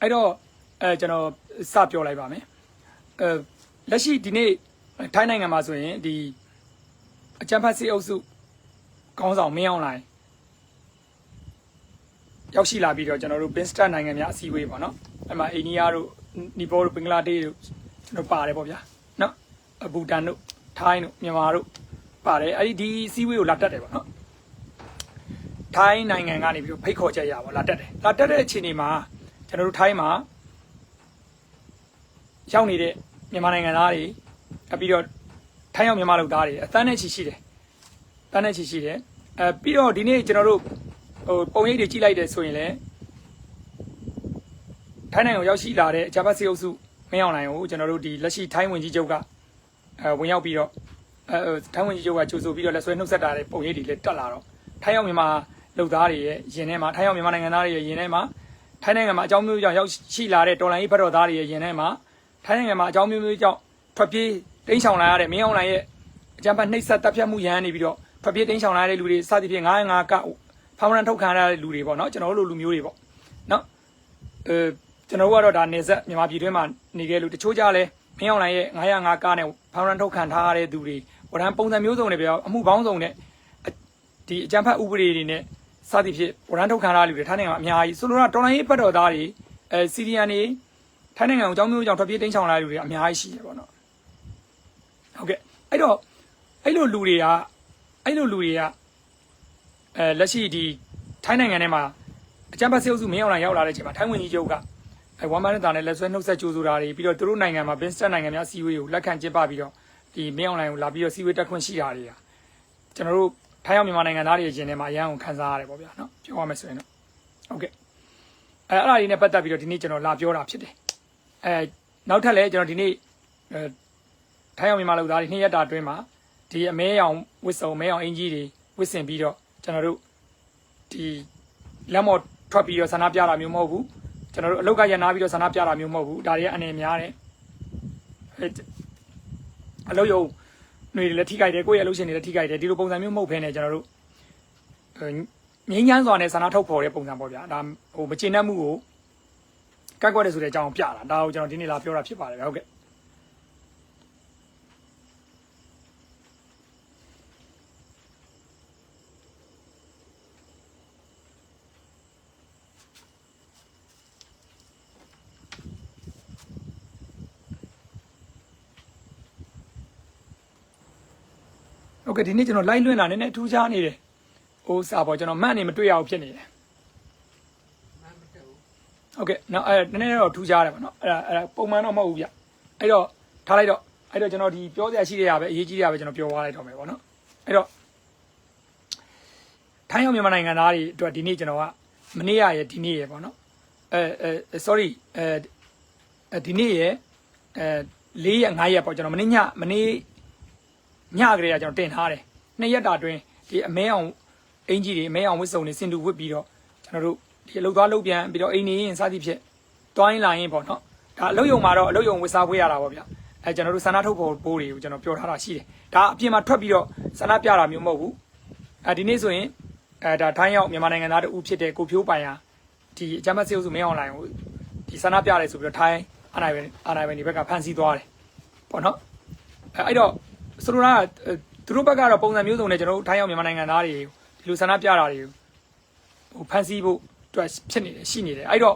အဲ့တော့အဲကျွန်တော်စပြောလိုက်ပါမယ်အဲလက်ရှိဒီနေ့ထိုင်းနိုင်ငံမှာဆိုရင်ဒီအကြံဖတ်စီအုပ်စုခေါင်းဆောင်မင်းအောင်လိုင်းရောက်ရှိလာပြီးတော့ကျွန်တော်တို့ဘင်စတာနိုင်ငံများအစည်းအဝေးပေါ့နော်အဲ့မှာအိန္ဒိယတို့နီပေါတို့ဘင်္ဂလားဒေ့ရှ်တို့ကျွန်တော်ပါတယ်ပေါ့ဗျာနော်အဘူတန်တို့ထိုင်းတို့မြန်မာတို့ပါတယ်အဲ့ဒီဒီအစည်းအဝေးကိုလာတက်တယ်ပေါ့နော်ထိုင်းနိုင်ငံကနေပြီးတော့ဖိတ်ခေါ်ချက်ရပါလာတက်တယ်လာတက်တဲ့အချိန်ဒီမှာ ကျွန်တော်တို့ထိုင်းမှာရောက်နေတဲ့မြန်မာနိုင်ငံသားတွေအပြီးတော့ထိုင်းရောက်မြန်မာလူသားတွေအသန်းနဲ့ချီရှိတယ်တန်းနဲ့ချီရှိတယ်အဲပြီးတော့ဒီနေ့ကျွန်တော်တို့ဟိုပုံရိပ်တွေကြည့်လိုက်တယ်ဆိုရင်လည်းထိုင်းနိုင်ငံကိုရောက်ရှိလာတဲ့အဂျပစီအုပ်စုမင်းအောင်နိုင်ကိုကျွန်တော်တို့ဒီလက်ရှိထိုင်းဝင်ကြီးချုပ်ကအဲဝင်ရောက်ပြီးတော့အဲထိုင်းဝင်ကြီးချုပ်ကကြိုဆိုပြီးတော့လက်ဆွဲနှုတ်ဆက်တာတဲ့ပုံရိပ်တွေလည်းတက်လာတော့ထိုင်းရောက်မြန်မာလူသားတွေရဲ့ယင်ထဲမှာထိုင်းရောက်မြန်မာနိုင်ငံသားတွေရဲ့ယင်ထဲမှာ ထိုင်းနိုင်ငံမှာအကြောင်းမျိုးကြောင့်ရောက်ရှိလာတဲ့တော်လိုင်းရေးဘက်တော်သားတွေရဲ့ယင်ထဲမှာထိုင်းနိုင်ငံမှာအကြောင်းမျိုးမျိုးကြောင့်ထွက်ပြေးတိမ်းရှောင်လာရတဲ့မင်းအောင်နိုင်ရဲ့အကြမ်းဖက်နှိပ်စက်တပ်ဖြတ်မှုရန်နေပြီးတော့ထွက်ပြေးတိမ်းရှောင်လာတဲ့လူတွေစသဖြင့်905ကဖောင်းရန်ထုတ်ခံရတဲ့လူတွေပေါ့နော်ကျွန်တော်တို့လူမျိုးတွေပေါ့နော်အဲကျွန်တော်တို့ကတော့ဒါနေဆက်မြန်မာပြည်တွင်းမှာနေခဲ့လူတချို့ကြလဲမင်းအောင်လိုင်းရဲ့905ကနဲ့ဖောင်းရန်ထုတ်ခံထားရတဲ့သူတွေဝရန်ပုံစံမျိုးစုံတွေပြောအမှုပေါင်းစုံနဲ့ဒီအကြမ်းဖက်ဥပဒေတွေနဲ့ စသဖြင့်ဝရန်ထုတ်ခံရတဲ့လူတွေထိုင်းနိုင်ငံမှာအများကြီးဆိုလိုတာတော်လိုင်းရေးပတ်တော်သားတွေအဲစီရီယန်တွေထိုင်းနိုင်ငံကိုအကြောင်းမျိုးကြောင့်ထွက်ပြေးတိမ်းရှောင်လာတဲ့လူတွေအများကြီးရှိတယ်ပေါ့နော်ဟုတ်ကဲ့အဲ့တော့အဲ့လိုလူတွေကအဲ့လိုလူတွေကအဲလက်ရှိဒီထိုင်းနိုင်ငံထဲမှာအကြမ်းဖက်ဆဲအုပ်စုမင်းအောင်လိုင်ရောက်လာတဲ့အချိန်မှာထိုင်းဝန်ကြီးချုပ်ကအဲဝမ်မန်တာနဲ့လက်ဆွဲနှုတ်ဆက်ကြိုးဆိုတာတွေပြီးတော့သူတို့နိုင်ငံမှာဘင်စတက်နိုင်ငံများစီဝေးကိုလက်ခံကျင်းပပြီးတော့ဒီမင်းအောင်လိုင်ကိုလာပြီးတော့စီဝေးတက်ခွင့်ရှိတာတွေကကျွန်တော်တို့ ထိုင်းရောက်မြန်မာနိုင်ငံသားတွေရဲ့ရှင်ထဲမှာအရန်ကိုခံစားရတယ်ပေါ့ဗျာနော်ပြောရမယ်ဆိုရင်တော့ဟုတ်ကဲ့အဲအဲ့ဒါတွေနဲ့ပတ်သက်ပြီးတော့ဒီနေ့ကျွန်တော်လာပြောတာဖြစ်တယ်အဲနောက်ထပ်လည်းကျွန်တော်ဒီနေ့အဲထိုင်းရောက်မြန်မာလူသားတွေနှစ်ရက်တာအတွင်းမှာဒီအမဲရောင်ဝစ်စုံမဲရောင်အင်ကြီးတွေဝစ်စင်ပြီးတော့ကျွန်တော်တို့ဒီလက်မော်ထွက်ပြီးတော့ဆန္ဒပြတာမျိုးမဟုတ်ဘူးကျွန်တော်တို့အလုတ်ကရနာပြီးတော့ဆန္ဒပြတာမျိုးမဟုတ်ဘူးဒါတွေကအနေများတယ်အဲအလုတ်ယုံ တွေလည်းထိကြိုက်တယ်ကိုယ့်ရဲ့အလုတ်ရှင်တွေလည်းထိကြိုက်တယ်ဒီလိုပုံစံမျိုးမဟုတ်ဘဲနဲ့ကျွန်တော်တို့ငင်းချမ်းစွာနဲ့ဆန္ဒထုတ်ဖော်တဲ့ပုံစံပေါ့ဗျာဒါဟိုမကျေနပ်မှုကိုကန့်ကွက်တယ်ဆိုတဲ့အကြောင်းပြတာဒါကိုကျွန်တော်ဒီနေ့လာပြောတာဖြစ်ပါတယ်ဟုတ်ကဲ့ ဟုတ်ကဲ့ဒီနေ့ကျွန်တော် live လွှင့်တာနည်းနည်းအထူးခြားနေတယ်ဟိုစာပေါ်ကျွန်တော်မှတ်နေမတွေ့ရအောင်ဖြစ်နေတယ်ဟုတ်ကဲ့နော်အဲနည်းနည်းတော့ထူးခြားတယ်ပေါ့နော်အဲ့ဒါအဲ့ဒါပုံမှန်တော့မဟုတ်ဘူးဗျအဲ့တော့ထားလိုက်တော့အဲ့တော့ကျွန်တော်ဒီပြောစရာရှိတဲ့ရာပဲအရေးကြီးတဲ့ရာပဲကျွန်တော်ပြောသွားလိုက်တော့မယ်ပေါ့နော်အဲ့တော့ထိုင်းရောက်မြန်မာနိုင်ငံသားတွေအတွက်ဒီနေ့ကျွန်တော်ကမနေ့ရရဲ့ဒီနေ့ရယ်ပေါ့နော်အဲအဲ sorry အဲဒီနေ့ရယ်အဲ၄ရက်၅ရက်ပေါ့ကျွန်တော်မနေ့ညမနေ့ ညကလေးကကျွန်တော်တင်ထားတယ်နှစ်ရက်တာအတွင်းဒီအမဲအောင်အင်ကြီးတွေအမဲအောင်ဝစ်စုံတွေစင်တူဝစ်ပြီးတော့ကျွန်တော်တို့ဒီအလုတ်သွားလုတ်ပြန်ပြီးတော့အိမ်နေရင်စသည်ဖြင့်တွိုင်းလာရင်ပေါ့နော်ဒါအလုတ်ယုံမှာတော့အလုတ်ယုံဝစ်စားဖွေးရတာပေါ့ဗျအဲကျွန်တော်တို့ဆန္ဒထုတ်ဖို့ပိုးတွေကိုကျွန်တော်ပြောထားတာရှိတယ်ဒါအပြင်မှာထွက်ပြီးတော့ဆန္ဒပြတာမျိုးမဟုတ်ဘူးအဲဒီနေ့ဆိုရင်အဲဒါထိုင်းရောက်မြန်မာနိုင်ငံသားတူဖြစ်တဲ့ကိုဖြိုးပိုင်ဟာဒီအကြမ်းဖက်စေအုပ်စုမင်းအွန်လိုင်းကိုဒီဆန္ဒပြတယ်ဆိုပြီးတော့ထိုင်းအာဏာပိုင်အာဏာပိုင်တွေဘက်ကဖမ်းဆီးသွားတယ်ပေါ့နော်အဲအဲ့တော့ ဆိုလိုတာကသူတို့ဘက်ကတော့ပုံစံမျိုးစုံနဲ့ကျွန်တော်တို့ထိုင်းရောက်မြန်မာနိုင်ငံသားတွေဒီလိုဆန္ဒပြတာတွေဟိုဖန်ဆီးဖို့အတွက်ဖြစ်နေတယ်ရှိနေတယ်အဲ့တော့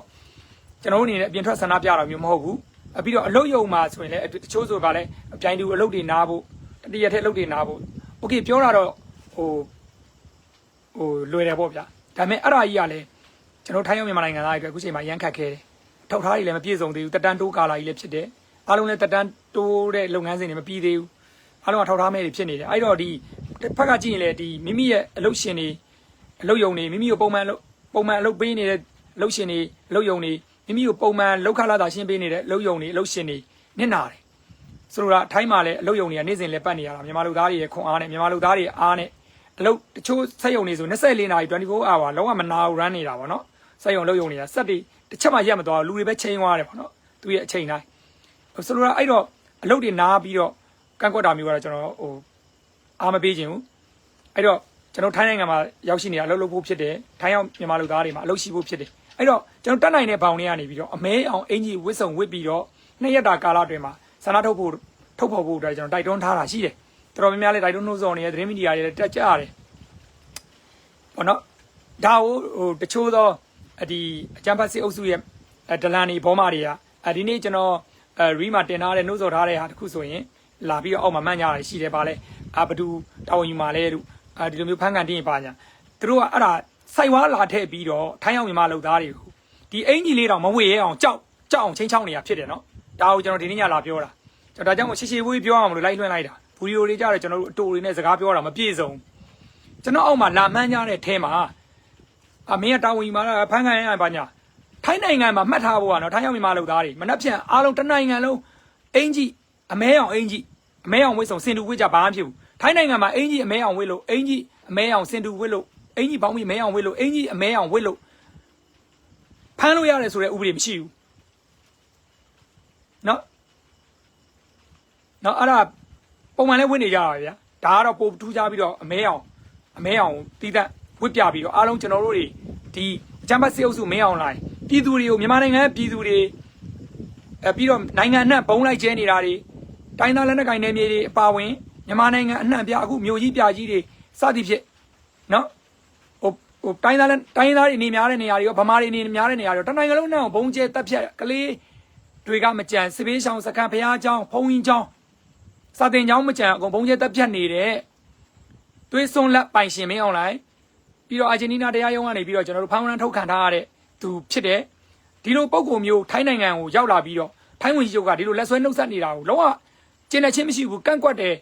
ကျွန်တော်တို့အနေနဲ့အပြင်ထွက်ဆန္ဒပြတာမျိုးမဟုတ်ဘူးအပြီးတော့အလုတ်ယုံမှာဆိုရင်လည်းတချို့ဆိုပါလဲအပြိုင်တူအလုတ်တွေနားဖို့တတိယထက်အလုတ်တွေနားဖို့โอเคပြောတာတော့ဟိုဟိုလွယ်တယ်ပေါ့ဗျာဒါပေမဲ့အဲ့ဒါကြီးကလည်းကျွန်တော်ထိုင်းရောက်မြန်မာနိုင်ငံသားတွေအတွက်အခုချိန်မှာရမ်းခတ်ခဲတယ်ထောက်ထားတွေလည်းမပြည့်စုံသေးဘူးတက်တန်းတိုးကာလာကြီးလည်းဖြစ်တယ်အားလုံးလည်းတက်တန်းတိုးတဲ့လုပ်ငန်းစဉ်တွေမပြီးသေးဘူး အားလုံးကထောက်ထားမဲ့တွေဖြစ်နေတယ်အဲ့တော့ဒီဖက်ကကြည့်ရင်လေဒီမိမိရဲ့အလုပ်ရှင်တွေအလုပ်ယုံတွေမိမိကိုပုံမှန်လုပ်ပုံမှန်အလုပ်ပေးနေတဲ့အလုပ်ရှင်တွေအလုပ်ယုံတွေမိမိကိုပုံမှန်လောက်ခလာတာရှင်းပေးနေတဲ့အလုပ်ယုံတွေအလုပ်ရှင်တွေနစ်နာတယ်ဆိုတော့အထိုင်းမှာလည်းအလုပ်ယုံတွေကနေ့စဉ်လည်းပတ်နေရတာမြန်မာလူသားတွေရဲ့ခွန်အားနဲ့မြန်မာလူသားတွေအားနဲ့အလုပ်တချို့စက်ယုံတွေဆို24နာရီ24 hour လုံးဝမနာဘူး run နေတာပေါ့နော်စက်ယုံအလုပ်ယုံတွေကစက်တွေတစ်ချက်မှရက်မသွားဘူးလူတွေပဲချိန်သွားတယ်ပေါ့နော်သူရဲ့အချိန်တိုင်းဆိုတော့အဲ့တော့အလုပ်တွေနားပြီးတော့ ကန့်ကွက်တာမျိုးကတော့ကျွန်တော်ဟိုအားမပေးခြင်းဘူးအဲ့တော့ကျွန်တော်ထိုင်းနိုင်ငံမှာရောက်ရှိနေတဲ့အလုပ်လုပ်ဖို့ဖြစ်တယ်ထိုင်းရောက်မြန်မာလူသားတွေမှာအလုပ်ရှိဖို့ဖြစ်တယ်အဲ့အဲ့တော့ကျွန်တော်တက်နိုင်တဲ့ဘောင်တွေကနေပြီးတော့အမဲအောင်အင်ကြီးဝစ်စုံဝစ်ပြီးတော့နှစ်ရက်တာကာလအတွင်းမှာဆန္ဒထုတ်ဖို့ထုတ်ဖော်ဖို့အတွက်ကျွန်တော်တိုက်တွန်းထားတာရှိတယ်တော်တော်များများလည်းတိုက်တွန်းနှိုးဆော်နေတဲ့သတင်းမီဒီယာတွေလည်းတက်ကြရတယ်ဘောနော်ဒါကိုဟိုတချို့သောဒီအကြံဖတ်စစ်အုပ်စုရဲ့ဒလန်နေဘောမာတွေကဒီနေ့ကျွန်တော်အဲရီမှာတင်ထားတဲ့နှိုးဆော်ထားတဲ့ဟာတခုဆိုရင် လာပြီးတော့အောက်မှာမှန်ကြတာရှိတယ်ပါလဲအာဘဒူတာဝန်ယူမှာလဲတို့အာဒီလိုမျိုးဖန်ကန်တင်းပါညာသူတို့ကအဲ့ဒါစိုက်ဝါလာထည့်ပြီးတော့ထိုင်းအောင်မြန်မာလုပ်သားတွေကိုဒီအင်ကြီးလေးတောင်မဝေရဲအောင်ကြောက်ကြောက်အောင်ချင်းချောင်းနေတာဖြစ်တယ်နော်ဒါကိုကျွန်တော်ဒီနေ့ညလာပြောတာကျွန်တော်ဒါကြောင့်ရှည်ရှည်ဝေးပြောအောင်လို့လိုက်လွှင့်လိုက်တာဗီဒီယိုတွေကြတော့ကျွန်တော်တို့အတူတွေနဲ့စကားပြောတာမပြည့်စုံကျွန်တော်အောက်မှာလာမှန်းကြတဲ့အထဲမှာအမင်းကတာဝန်ယူမှာဖန်ခံရပါညာထိုင်းနိုင်ငံမှာမှတ်ထားဖို့ကနော်ထိုင်းရောက်မြန်မာလုပ်သားတွေမနှက်ပြန်အားလုံးတနိုင်ငံလုံးအင်ကြီးအမဲအောင်အင်ကြီး အမဲအောင်ဝိဆုံစင်တူဝိကြဘာမှဖြစ်ဘူးထိုင်းနိုင်ငံမှာအင်ကြီးအမဲအောင်ဝိလို့အင်ကြီးအမဲအောင်စင်တူဝိလို့အင်ကြီးဘောင်းပြီးအမဲအောင်ဝိလို့အင်ကြီးအမဲအောင်ဝိလို့ဖမ်းလို့ရတယ်ဆိုတဲ့ဥပဒေမရှိဘူးနော်နော်အဲ့ဒါပုံမှန်လဲဝိနေကြတာဗျာဒါကတော့ပိုထူးခြားပြီးတော့အမဲအောင်အမဲအောင်တီးတန့်ဝစ်ပြပြီးတော့အားလုံးကျွန်တော်တို့တွေဒီအချမ်းဘတ်စေအုပ်စုမင်းအောင်လိုက်ပြည်သူတွေကိုမြန်မာနိုင်ငံပြည်သူတွေအဲပြီးတော့နိုင်ငံအနှံ့ဘုံလိုက်ကျဲနေတာတွေ တိုင်းသားလက်နက်ကိုင်နယ်မြေတွေအပါဝင်မြန်မာနိုင်ငံအနှံ့ပြအခုမြို့ကြီးပြကြီးတွေစသည်ဖြင့်နော်ဟိုဟိုတိုင်းသားလက်တိုင်းသားတွေနေများတဲ့နေရာတွေရောဗမာတွေနေများတဲ့နေရာတွေရောတနိုင်ငံလုံးနဲ့ဘုံကျဲတက်ဖြတ်ကလေးတွေကမကြံစပေးဆောင်စကန်ဖျားเจ้าဖုံရင်เจ้าစာတင်เจ้าမကြံအကုန်ဘုံကျဲတက်ဖြတ်နေတဲ့သွေးစွန်းလက်ပိုင်ရှင်မင်းအောင်လိုက်ပြီးတော့အာဂျင်တီးနားတရားရုံးကနေပြီးတော့ကျွန်တော်တို့ဖမ်းဝရမ်းထုတ်ခံထားရတဲ့သူဖြစ်တယ်ဒီလိုပုံကုမျိုးထိုင်းနိုင်ငံကိုရောက်လာပြီးတော့ထိုင်းဝင်ကြီးချုပ်ကဒီလိုလက်ဆွဲနှုတ်ဆက်နေတာကိုလုံးဝ ကျင်တဲ့ချင်းမရှိဘူးကန့်ကွက်တယ်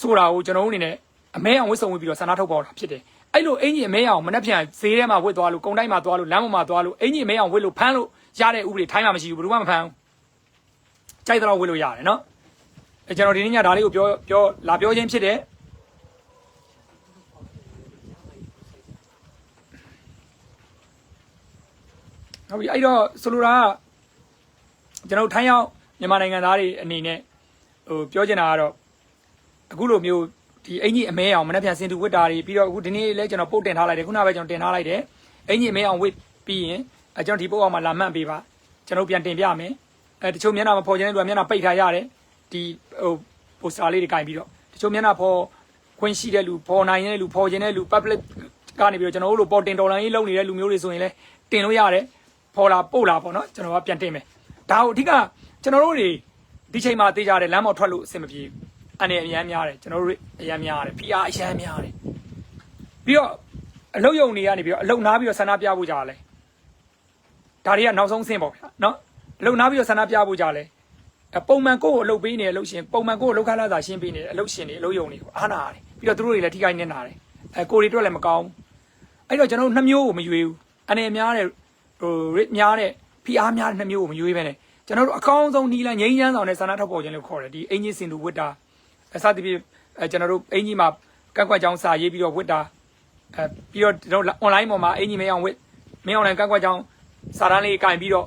ဆိုတာကိုကျွန်တော်တို့အနေနဲ့အမဲအောင်ဝစ်စုံဝစ်ပြီးတော့ဆန္ဒထုတ်ပေါ်တာဖြစ်တယ်အဲ့လိုအင်ကြီးအမဲအောင်မနှက်ပြန်ဈေးထဲမှာဝစ်သွားလို့ကုံတိုင်းမှာသွားလို့လမ်းပေါ်မှာသွားလို့အင်ကြီးအမဲအောင်ဝစ်လို့ဖမ်းလို့ရတဲ့ဥပဒေထိုင်းမှာမရှိဘူးဘယ်သူမှမဖမ်းဘူးကြိုက်တော့ဝစ်လို့ရတယ်နော်အဲကျွန်တော်ဒီနေ့ညဒါလေးကိုပြောပြောလာပြောချင်းဖြစ်တယ်ဟုတ်ပြီအဲ့တော့ဆိုလိုတာကကျွန်တော်ထိုင်းရောက်မြန်မာနိုင်ငံသားတွေအနေနဲ့ ဟိုပြောချင်တာကတော့အခုလိုမျိုးဒီအင်ကြီးအမဲအောင်မနေ့ပြန်စင်တူဝစ်တာတွေပြီးတော့အခုဒီနေ့လဲကျွန်တော်ပုတ်တင်ထားလိုက်တယ်ခုနကပဲကျွန်တော်တင်ထားလိုက်တယ်အင်ကြီးအမဲအောင်ဝစ်ပြီးရင်အဲကျွန်တော်ဒီပုတ်အောင်မှာလာမှတ်ပေးပါကျွန်တော်ပြန်တင်ပြမယ်အဲတချို့မျက်နှာမဖော်ချင်တဲ့လူကမျက်နှာပိတ်ထားရတယ်ဒီဟိုပိုစတာလေးတွေကင်ပြီးတော့တချို့မျက်နှာဖော်ခွင့်ရှိတဲ့လူဖော်နိုင်တဲ့လူဖော်ချင်တဲ့လူ public ကနေပြီးတော့ကျွန်တော်တို့လိုပေါ်တင်တော်လိုင်းရေးလုပ်နေတဲ့လူမျိုးတွေဆိုရင်လဲတင်လို့ရတယ်ဖော်လာပို့လာပေါ့နော်ကျွန်တော်ကပြန်တင်မယ်ဒါကိုအဓိကကျွန်တော်တို့တွေ ဒီချိန်မှာသိကြတယ်လမ်းပေါ်ထွက်လို့အဆင်မပြေဘူးအနေအများများတယ်ကျွန်တော်တို့အများများတယ် PR အများများတယ်ပြီးတော့အလုတ်ယုံနေကနေပြီးတော့အလုတ်နားပြီးတော့ဆန္ဒပြဖို့ကြလဲဒါတွေကနောက်ဆုံးဆင့်ပေါ့ဗျာနော်အလုတ်နားပြီးတော့ဆန္ဒပြဖို့ကြလဲပုံမှန်ကိုယ့်ကိုအလုတ်ပေးနေတဲ့အလုတ်ရှင်ပုံမှန်ကိုယ့်ကိုလောက်ခလာသာရှင်းပေးနေတဲ့အလုတ်ရှင်တွေအလုတ်ယုံတွေကိုအားနာတယ်ပြီးတော့သူတို့တွေလည်းထိခိုက်နေတာတယ်အဲကိုယ်တွေအတွက်လည်းမကောင်းဘူးအဲ့တော့ကျွန်တော်တို့နှမျိုးကိုမရွေးဘူးအနေအများတဲ့ဟိုရစ်များတဲ့ PR များတဲ့နှမျိုးကိုမရွေးပဲနဲ့ ကျွန်တော်တို့အကောင်းဆုံးနီးလန်းငိမ့်ချမ်းဆောင်တဲ့ဆန္ဒထုတ်ပေါ်ခြင်းလို့ခေါ်တယ်ဒီအင်ဂျင်စင်တူဝစ်တာအစသဖြင့်အဲကျွန်တော်တို့အင်ဂျင်မှာကန့်ကွက်ကြောင်းစာရေးပြီးတော့ဝစ်တာအဲပြီးတော့ကျွန်တော် online ပေါ်မှာအင်ဂျင်မအောင်ဝစ်မင်း online ကန့်ကွက်ကြောင်းစာတန်းလေးကင်ပြီးတော့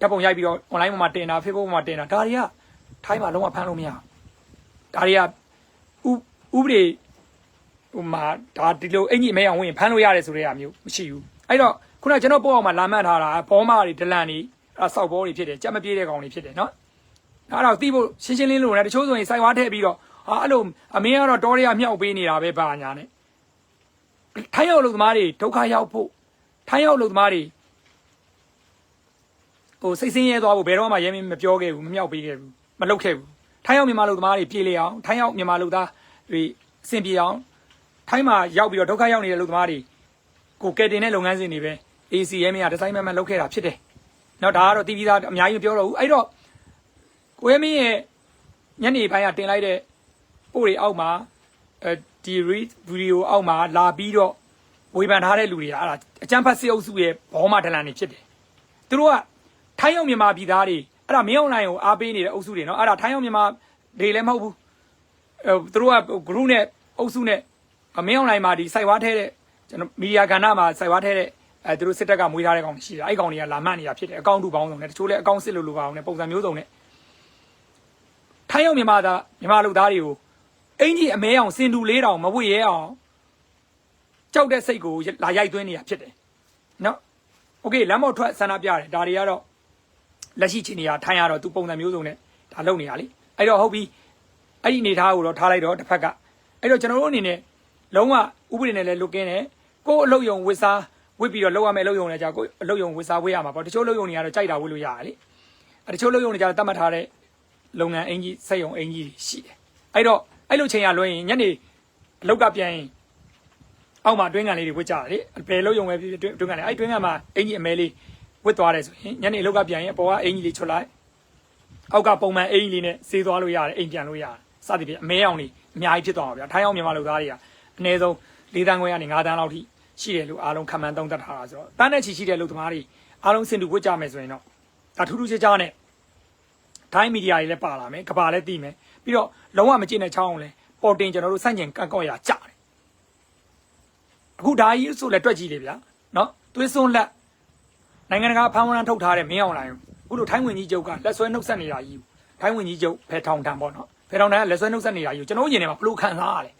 ဓာတ်ပုံရိုက်ပြီးတော့ online ပေါ်မှာတင်တာ Facebook ပေါ်မှာတင်တာဒါတွေကထိုင်းမှာလုံးဝဖမ်းလို့မရဒါတွေကဥဥပဒေဟိုမှာဒါဒီလိုအင်ဂျင်မအောင်ဝင်ဖမ်းလို့ရတယ်ဆိုတဲ့အမျိုးမရှိဘူးအဲ့တော့ခုနကကျွန်တော်ပို့အောင်မှာလာမှတ်ထားတာဘောမာတွေဒလန်တွေ အဲ့ဆောက်ဘောတွေဖြစ်တယ်ကြက်မပြေးတဲ့ကောင်တွေဖြစ်တယ်နော်အဲ့တော့တီးဖို့ရှင်းရှင်းလင်းလို့လည်းတချို့ဆိုရင်စိုက်ဝါထည့်ပြီးတော့ဟာအဲ့လိုအမင်းကတော့တောတွေကမြောက်ပေးနေတာပဲပါညာနဲ့ထိုင်းရောက်လူသမားတွေဒုက္ခရောက်ဖို့ထိုင်းရောက်လူသမားတွေဟိုစိတ်ဆင်းရဲသွားဖို့ဘယ်တော့မှရဲမင်းမပြောခဲ့ဘူးမမြောက်ပေးခဲ့ဘူးမလုပ်ခဲ့ဘူးထိုင်းရောက်မြန်မာလူသမားတွေပြေးလေအောင်ထိုင်းရောက်မြန်မာလူသားတွေအဆင်ပြေအောင်ထိုင်းမှာရောက်ပြီးတော့ဒုက္ခရောက်နေတဲ့လူသမားတွေကိုကယ်တင်တဲ့လုပ်ငန်းစဉ်တွေပဲ ACM ကဒီဇိုင်းမန်မန်လုပ်ခဲ့တာဖြစ်တယ်။ နော်ဒါကတော့တီးပြီးသားအများကြီးမပြောတော့ဘူး။အဲ့တော့ကိုရဲမင်းရဲ့ညနေပိုင်းကတင်လိုက်တဲ့ပို့တွေအောက်မှာအဲဒီ read video အောက်မှာလာပြီးတော့ဝေဖန်ထားတဲ့လူတွေကအဲ့ဒါအကျန်းဖတ်စစ်အုပ်စုရဲ့ဘောမဒလန်တွေဖြစ်တယ်။သူတို့ကထိုင်းရောက်မြန်မာပြည်သားတွေအဲ့ဒါမင်းအွန်လိုင်းကိုအားပေးနေတဲ့အုပ်စုတွေနော်အဲ့ဒါထိုင်းရောက်မြန်မာတွေလည်းမဟုတ်ဘူး။အဲသူတို့က group နဲ့အုပ်စုနဲ့မင်းအွန်လိုင်းမှာဒီ site ဝါးထဲတဲ့ကျွန်တော်မီဒီယာကဏ္ဍမှာ site ဝါးထဲတဲ့ အဲသူတို့စစ်တပ်ကမွေးထားတဲ့ကောင်ရှိတယ်အဲ့ကောင်တွေကလာမှတ်နေတာဖြစ်တယ်အကောင့်တူပေါင်းစုံနဲ့တချို့လည်းအကောင့်စစ်လို့လိုပါအောင်နဲ့ပုံစံမျိုးစုံနဲ့ထိုင်းရောက်မြန်မာသားမြန်မာလူသားတွေကိုအင်ကြီးအမဲအောင်စင်တူလေးတောင်မဝေရဲအောင်ကြောက်တဲ့စိတ်ကိုလာရိုက်သွင်းနေတာဖြစ်တယ်နော် โอเคလမ်းပေါ်ထွက်ဆန္ဒပြတယ်ဒါတွေကတော့လက်ရှိချိန်နေရထိုင်ရတော့သူပုံစံမျိုးစုံနဲ့ဒါလုပ်နေရလေအဲ့တော့ဟုတ်ပြီအဲ့ဒီအနေထားကိုတော့ထားလိုက်တော့တစ်ဖက်ကအဲ့တော့ကျွန်တော်တို့အနေနဲ့လုံးဝဥပဒေနဲ့လည်းလွတ်ကင်းတယ်ကိုယ်အလုပ်ယုံဝစ်စား ဝစ်ပြီးတော့လောက်ရမယ်အလုပ်ယုံလည်းကြာကိုယ်အလုပ်ယုံဝစ်စားဝစ်ရမှာပေါ့တချို့အလုပ်ယုံတွေကတော့ကြိုက်တာဝစ်လို့ရတယ်လေအဲ့တချို့အလုပ်ယုံတွေကျတော့တတ်မှတ်ထားတဲ့လုပ်ငန်းအင်ကြီးစက်ယုံအင်ကြီးတွေရှိတယ်အဲ့တော့အဲ့လိုချိန်ရလွှဲရင်ညနေအလောက်ကပြန်ရင်အောက်မှာတွင်းကန်လေးတွေဝစ်ကြတယ်လေဘယ်လို့ယုံပဲဖြစ်ဖြစ်တွင်းကန်လေးအဲ့တွင်းကန်မှာအင်ကြီးအမဲလေးဝစ်သွားတယ်ဆိုရင်ညနေအလောက်ကပြန်ရင်အပေါ်ကအင်ကြီးလေးချွတ်လိုက်အောက်ကပုံမှန်အင်ကြီးလေးနဲ့ဆေးသွားလို့ရတယ်အိမ်ပြန်လို့ရတယ်စသည်ဖြင့်အမဲအောင်လေးအများကြီးဖြစ်သွားပါဗျာထိုင်းအောင်မြန်မာလူသားတွေကအနည်းဆုံး၄တန်းခွဲကနေ၅တန်းလောက်ထိ ရှိတယ်လို့အားလုံးခံမှန်းသုံးသပ်ထားတာဆိုတော့တန်းနဲ့ချီရှိတဲ့လူသမားတွေအားလုံးစင်တူဝစ်ကြမယ်ဆိုရင်တော့ဒါထူးထူးခြားခြားနဲ့ထိုင်းမီဒီယာတွေလည်းပါလာမယ်ကဘာလည်းသိမယ်ပြီးတော့လုံးဝမကျင့်တဲ့ချောင်းအောင်လည်းပေါ်တင်ကျွန်တော်တို့စန့်ကျင်ကန့်ကောက်ရကြတယ်အခုဒါကြီးဆိုလည်းတွက်ကြည့်လေဗျာနော်သွေးစွန်းလက်နိုင်ငံတကာဖမ်းဝရမ်းထုတ်ထားတဲ့မင်းအောင်လိုင်ကိုအခုလိုထိုင်းဝင်ကြီးချုပ်ကလက်ဆွဲနှုတ်ဆက်နေတာကြီးကိုထိုင်းဝင်ကြီးချုပ်ဖယ်ထောင်ထံပေါ့နော်ဖယ်ထောင်ထံကလက်ဆွဲနှုတ်ဆက်နေတာကြီးကိုကျွန်တော်ရင်ထဲမှာဘလို့ခံစားရလဲ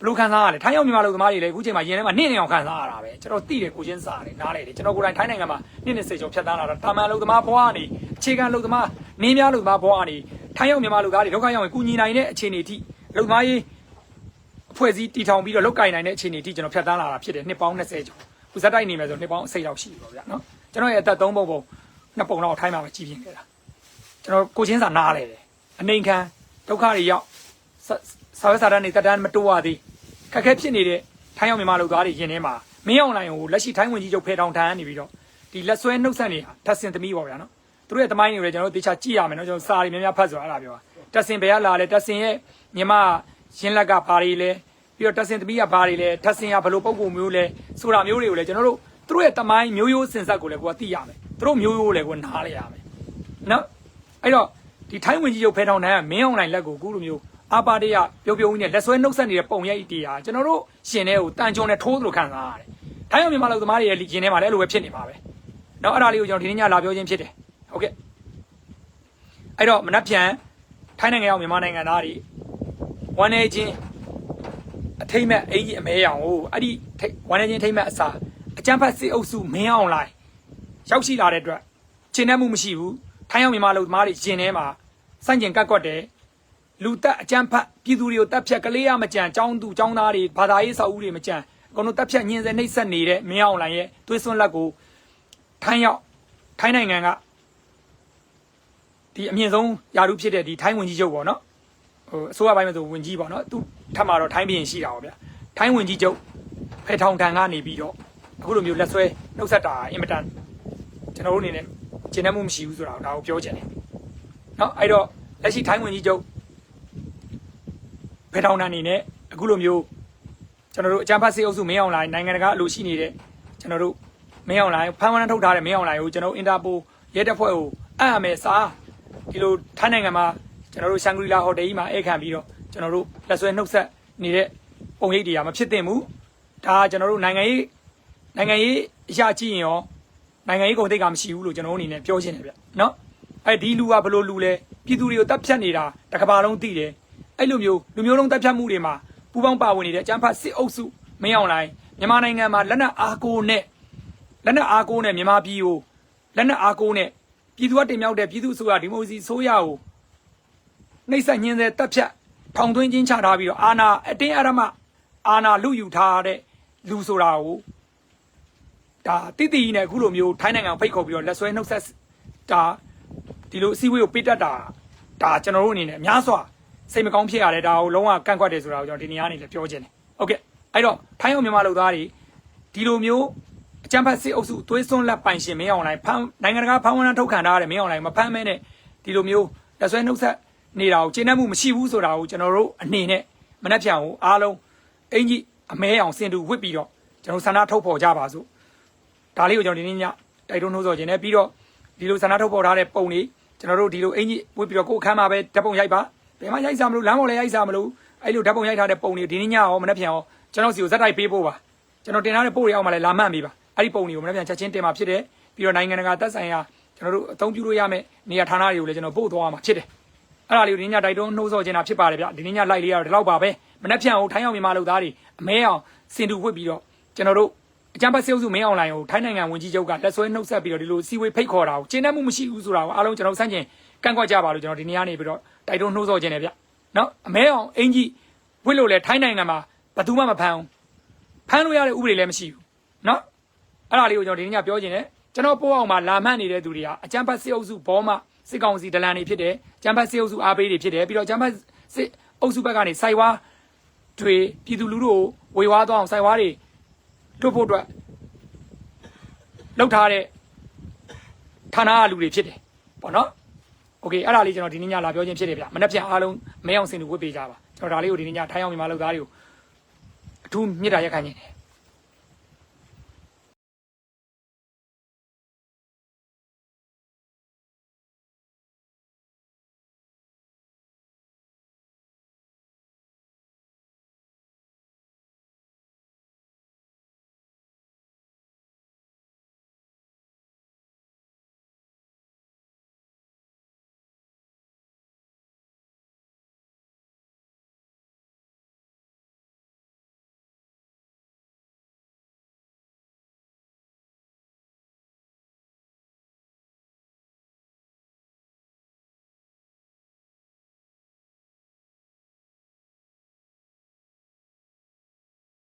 ဘလို့ခံစားရလဲထိုင်းရောက်မြန်မာလူသမားတွေလည်းအခုချိန်မှာရင်ထဲမှာနင့်နေအောင်ခံစားရတာပဲကျွန်တော်သိတယ်ကိုချင်းစားတယ်နားလေတယ်ကျွန်တော်ကိုယ်တိုင်ထိုင်းနိုင်ငံမှာနင့်နေစိတ်ကြောဖြတ်တန်းလာတာတာမန်လူသမားဘွားကနေအခြေခံလူသမားနင်းများလူသမားဘွားကနေထိုင်းရောက်မြန်မာလူသားတွေဒုက္ခရောက်ရင်ကုညီနိုင်တဲ့အခြေအနေအထိလူသမားရေးအဖွဲ့အစည်းတည်ထောင်ပြီးတော့လောက်ကင်နိုင်တဲ့အခြေအနေအထိကျွန်တော်ဖြတ်တန်းလာတာဖြစ်တယ်နှစ်ပေါင်း20ကျော်ခုစက်တိုက်နေမယ်ဆိုနှစ်ပေါင်းအစိတ်လောက်ရှိပြီပေါ့ဗျာနော်ကျွန်တော်ရဲ့အသက်3ပုံပုံနှစ်ပုံလောက်ထိုင်းမှာပဲကြီးပြင်းခဲ့တာကျွန်တော်ကိုချင်းစာနားလဲတယ်အနေခံဒုက္ခတွေရောက် ဆောက်စာရနေတက်တန်းမတိုးရသေးခက်ခဲဖြစ်နေတဲ့ထိုင်းအောင်မြန်မာလူသားတွေရင်ထဲမှာမင်းအောင်လိုင်ကိုလက်ရှိထိုင်းဝင်ကြီးချုပ်ဖေထောင်ထမ်းနေပြီးတော့ဒီလက်ဆွဲနှုတ်ဆက်နေတာထပ်စင်သမီးပေါ့ဗျာနော်သူတို့ရဲ့တမိုင်းတွေကိုလည်းကျွန်တော်တို့တေချာကြည့်ရမယ်နော်ကျွန်တော်စာတွေများများဖတ်ဆိုအဲ့ဒါပြောတာတက်စင်ဘယ်ကလာလဲတက်စင်ရဲ့ညီမရင်းလက်ကဘာတွေလဲပြီးတော့တက်စင်သမီးကဘာတွေလဲထပ်စင်ကဘယ်လိုပုံပုံမျိုးလဲဆိုတာမျိုးတွေကိုလည်းကျွန်တော်တို့သူတို့ရဲ့တမိုင်းမျိုးရိုးစင်ဆက်ကိုလည်းကိုကသိရမယ်သူတို့မျိုးရိုးကိုလည်းကိုနားလဲရမယ်နော်အဲ့တော့ဒီထိုင်းဝင်ကြီးချုပ်ဖေထောင်ထမ်းကမင်းအောင်လိုင်လက်ကိုအခုလိုမျိုး အာပါတရပြုံပြုံကြီးနဲ့လက်ဆွဲနှုတ်ဆက်နေတဲ့ပုံရိပ်တရားကျွန်တော်တို့ရှင်တဲ့ကိုတန်ကြုံနဲ့ထိုးသလိုခံစားရတယ်။ထိုင်းအောင်မြန်မာလူသမားတွေရဲ့ရှင်ထဲမှာလည်းအဲ့လိုပဲဖြစ်နေပါပဲ။နော်အဲ့ဒါလေးကိုကျွန်တော်ဒီနေ့ညလာပြောခြင်းဖြစ်တယ်။ဟုတ်ကဲ့။အဲ့တော့မနှက်ပြန်ထိုင်းနိုင်ငံရောက်မြန်မာနိုင်ငံသားတွေဝမ်းနေချင်းအထိမ့်မဲ့အင်ကြီးအမဲရောင်ကိုအဲ့ဒီဝမ်းနေချင်းထိမ့်မဲ့အစာအကျန်းဖတ်စစ်အုပ်စုမင်းအောင်လိုက်ရောက်ရှိလာတဲ့အတွက်ရှင်းနှမှုမရှိဘူး။ထိုင်းအောင်မြန်မာလူသမားတွေရှင်ထဲမှာစန့်ကျင်ကတ်ကွက်တယ်။ လူတက်အကြမ်းဖက်ပြည်သူတွေကိုတက်ဖြတ်ကလေးရမကြံចောင်းသူចောင်းသားတွေဘာသာရေးစာအုပ်တွေမကြံအကုန်လုံးတက်ဖြတ်ညင်စဲနှိပ်စက်နေတဲ့မင်းအောင်လိုင်ရဲ့သွေးစွန်းလက်ကိုထိုင်းရောက်ထိုင်းနိုင်ငံကဒီအမြင့်ဆုံးယာရုဖြစ်တဲ့ဒီထိုင်းဝင်ကြီးချုပ်ပေါ့နော်ဟိုအစိုးရပိုင်းမှာဆိုဝင်ကြီးပေါ့နော်သူထပ်မှာတော့ထိုင်းပြည်ရင်ရှိတာပေါ့ဗျာထိုင်းဝင်ကြီးချုပ်ဖေထောင်ထံကနေပြီးတော့အခုလိုမျိုးလက်ဆွဲနှုတ်ဆက်တာအင်မတန်ကျွန်တော်တို့အနေနဲ့ကျင့်တတ်မှုမရှိဘူးဆိုတာကိုဒါကိုပြောချင်တယ်နော်အဲ့တော့လက်ရှိထိုင်းဝင်ကြီးချုပ် ဖဲထောင်တန်းအနေနဲ့အခုလိုမျိုးကျွန်တော်တို့အကြံဖတ်စေအုပ်စုမင်းအောင်လိုင်းနိုင်ငံတကာအလိုရှိနေတဲ့ကျွန်တော်တို့မင်းအောင်လိုင်းဖမ်းဝရမ်းထုတ်ထားတဲ့မင်းအောင်လိုင်းကိုကျွန်တော်တို့အင်တာပိုရဲတပ်ဖွဲ့ကိုအံ့အမယ်စားဒီလိုထိုင်းနိုင်ငံမှာကျွန်တော်တို့ရှန်ဂရီလာဟိုတယ်ကြီးမှာဧည့်ခံပြီးတော့ကျွန်တော်တို့လက်ဆွဲနှုတ်ဆက်နေတဲ့ပုံရိပ်တွေကမဖြစ်သင့်ဘူးဒါကကျွန်တော်တို့နိုင်ငံရေးနိုင်ငံရေးအရာကြည့်ရင်ရောနိုင်ငံရေးကုန်သိက္ခာမရှိဘူးလို့ကျွန်တော်တို့အနေနဲ့ပြောချင်တယ်ဗျနော်အဲဒီလူကဘယ်လိုလူလဲပြည်သူတွေကိုတပ်ဖြတ်နေတာတစ်ကမ္ဘာလုံးသိတယ် အဲ့လိုမျိုးလူမျိုးလုံးတပ်ဖြတ်မှုတွေမှာပူးပေါင်းပါဝင်နေတဲ့အကြမ်းဖက်စစ်အုပ်စုမင်းအောင်လိုင်းမြန်မာနိုင်ငံမှာလက်နက်အားကိုးနဲ့လက်နက်အားကိုးနဲ့မြန်မာပြည်ကိုလက်နက်အားကိုးနဲ့ပြည်သူကတင်မြှောက်တဲ့ပြည်သူအစိုးရဒီမိုကရေစီဆိုရကိုနှိမ့်ဆက်ညင်းစေတပ်ဖြတ်ထောင်သွင်းချင်းချထားပြီးတော့အာဏာအတင်းအဓမ္မအာဏာလူယူထားတဲ့လူဆိုတာကိုဒါတိတိနဲ့အခုလိုမျိုးထိုင်းနိုင်ငံကိုဖိတ်ခေါ်ပြီးတော့လက်ဆွဲနှုတ်ဆက်ဒါဒီလိုအစည်းအဝေးကိုပေးတတ်တာဒါကျွန်တော်တို့အနေနဲ့အများစွာ စိတ်မကောင်းဖြစ်ရတယ်ဒါကိုလုံးဝကန့်ကွက်တယ်ဆိုတာကိုကျွန်တော်ဒီနေရာနေလည်းပြောချင်တယ်ဟုတ်ကဲ့အဲ့တော့ထိုင်းအောင်မြန်မာလူသားတွေဒီလိုမျိုးအကြမ်းဖက်စစ်အုပ်စုသွေးစွန်းလက်ပိုင်ရှင်မင်းအောင်လိုင်းဖမ်းနိုင်ငံတကာဖမ်းဝရမ်းထုတ်ခံထားရတဲ့မင်းအောင်လိုင်းမဖမ်းမဲနဲ့ဒီလိုမျိုးလက်ဆွဲနှုတ်ဆက်နေတာကိုကျင့်တတ်မှုမရှိဘူးဆိုတာကိုကျွန်တော်တို့အနေနဲ့မနှက်ဖြန်ကိုအားလုံးအင်ကြီးအမဲအောင်စင်တူဝစ်ပြီးတော့ကျွန်တော်ဆန္ဒထုတ်ဖော်ကြပါစို့ဒါလေးကိုကျွန်တော်ဒီနေ့ညတိုက်တွန်းနှိုးဆော်ခြင်းနဲ့ပြီးတော့ဒီလိုဆန္ဒထုတ်ဖော်ထားတဲ့ပုံတွေကျွန်တော်တို့ဒီလိုအင်ကြီးဝစ်ပြီးတော့ကိုယ်အခမ်းမှာပဲဓာတ်ပုံရိုက်ပါ ဘယ်မှရိုက်စားမလို့လမ်းပေါ်လည်းရိုက်စားမလို့အဲ့လိုဓာတ်ပုံရိုက်ထားတဲ့ပုံတွေဒီနေ့ညရောမနေ့ပြန်ရောကျွန်တော်စီကိုဇက်တိုက်ပေးဖို့ပါကျွန်တော်တင်ထားတဲ့ပို့တွေအောက်မှာလည်းလာမှတ်မိပါအဲ့ဒီပုံတွေကိုမနေ့ပြန်ချက်ချင်းတင်มาဖြစ်တယ်ပြီးတော့နိုင်ငံတကာသက်ဆိုင်ရာကျွန်တော်တို့အသုံးပြုလို့ရမယ့်နေရာဌာနတွေကိုလည်းကျွန်တော်ပို့သွားမှာဖြစ်တယ်အဲ့ဒါလေးကိုဒီနေ့ညတိုက်တွန်းနှိုးဆော်ချင်တာဖြစ်ပါတယ်ဗျဒီနေ့ညလိုက်လေးရတော့ဒီလောက်ပါပဲမနေ့ပြန်ဟိုထိုင်းအောင်မြန်မာလူသားတွေအမဲအောင်စင်တူဝစ်ပြီးတော့ကျွန်တော်တို့အကြမ်းဖက်စစ်အုပ်စုမင်းအောင်လှိုင်ကိုထိုင်းနိုင်ငံဝန်ကြီးချုပ်ကလက်ဆွဲနှုတ်ဆက်ပြီးတော့ဒီလိုစီဝေးဖိတ်ခေါ်တာကိုကျင်းနှံ့မှုမရှိဘူးဆိုတာကိုအားလုံးကျွန်တော်စန့်ကျင် ကန့်ကွက်ကြပါလို့ကျွန်တော်ဒီနေ့ကနေပြီးတော့တိုက်တွန်းနှိုးဆော်ခြင်းတယ်ဗျနော်အမဲအောင်အင်ကြီးဝစ်လို့လဲထိုင်းနိုင်ငံမှာဘယ်သူမှမဖမ်းဘူးဖမ်းလို့ရတဲ့ဥပဒေလည်းမရှိဘူးနော်အဲ့ဒါလေးကိုကျွန်တော်ဒီနေ့ညပြောခြင်းတယ်ကျွန်တော်ပိုးအောင်မှာလာမှတ်နေတဲ့သူတွေဟာအကြမ်းဖက်စစ်အုပ်စုဘောမစစ်ကောင်စီဒလန်တွေဖြစ်တယ်အကြမ်းဖက်စစ်အုပ်စုအားပေးတွေဖြစ်တယ်ပြီးတော့အကြမ်းဖက်စစ်အုပ်စုဘက်ကနေစိုက်ဝါတွေပြည်သူလူထုကိုဝေဝါးသွားအောင်စိုက်ဝါတွေတို့ဖို့အတွက်လောက်ထားတဲ့ဌာနကလူတွေဖြစ်တယ်ပေါ့နော် โอเคအဲ့ဒါလေးကျွန်တော်ဒီနေ့ညလာပြောခြင်းဖြစ်တယ်ဗျမနေ့ပြန်အားလုံးမဲအောင်စင်သူဝတ်ပေးကြပါကျွန်တော်ဒါလေးကိုဒီနေ့ညထိုင်းအောင်မြန်မာလူသားတွေကိုအထူးမြစ်တာရက်ခံခြင်းတယ်